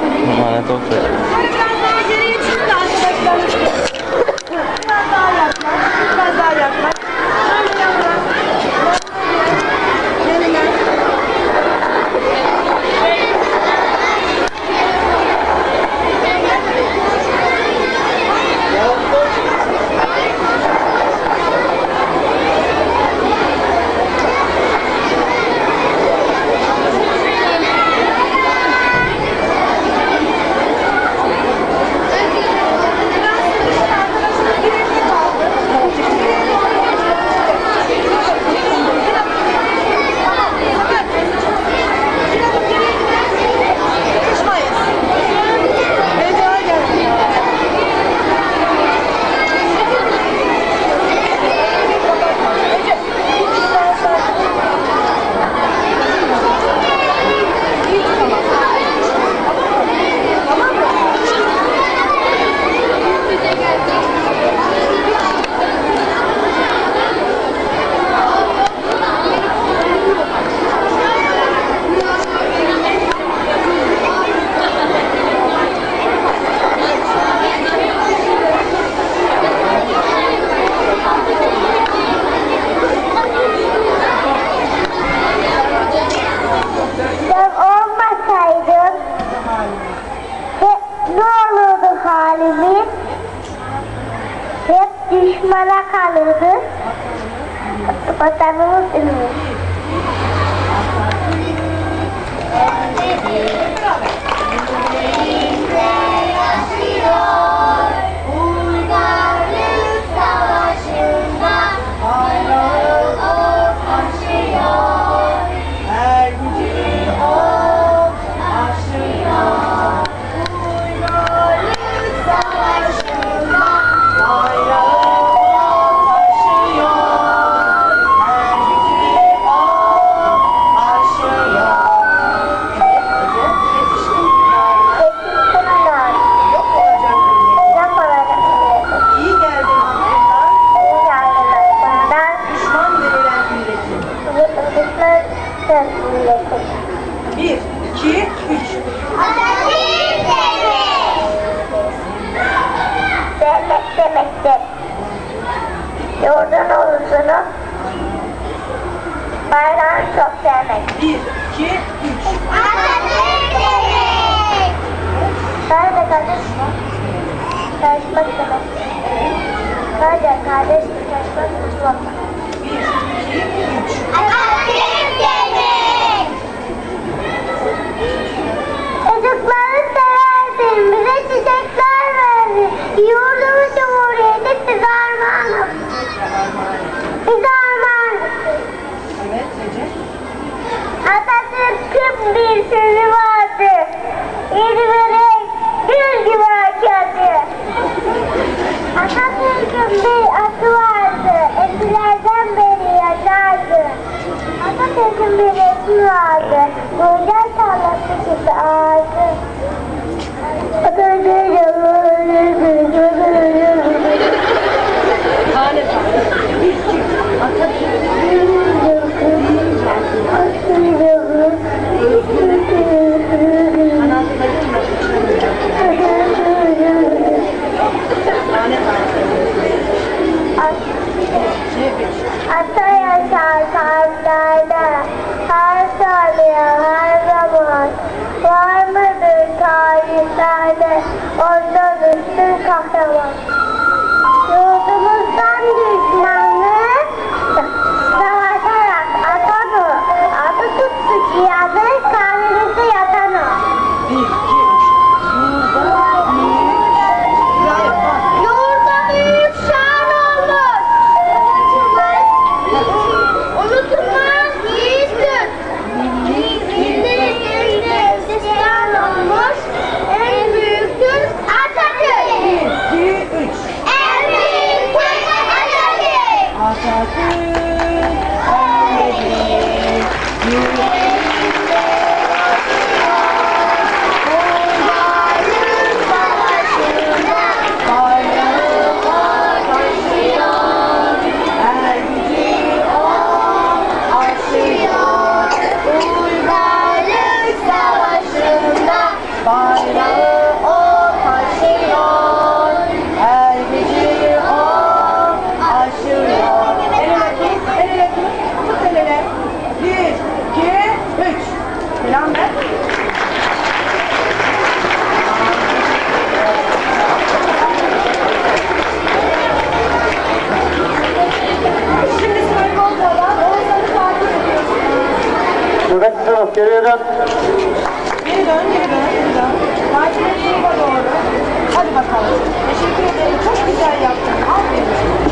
我妈的都不 मला Kalu but I will in Bir, iki, üç. Sevmek demektir. Yurdun ulusunu bayrağını çok sevmek. Bir, iki, üç. Atatürk devri. Sadece kardeş karışmak demek. Sadece kardeş karışmak tutmak. Bir, iki, üç. Atatürk bir sözü vardı. İzmir'e gül gibi açardı. Atatürk'ün bir atı vardı. Eskilerden beri yaşardı. Atatürk'ün bir resmi vardı. Buğday tarlası gibi ağacı. Tane Nöbet sınıf geriye dön. Geri dön, geri dön, doğru. Hadi bakalım. Teşekkür ederim. Çok güzel yaptın. Aferin.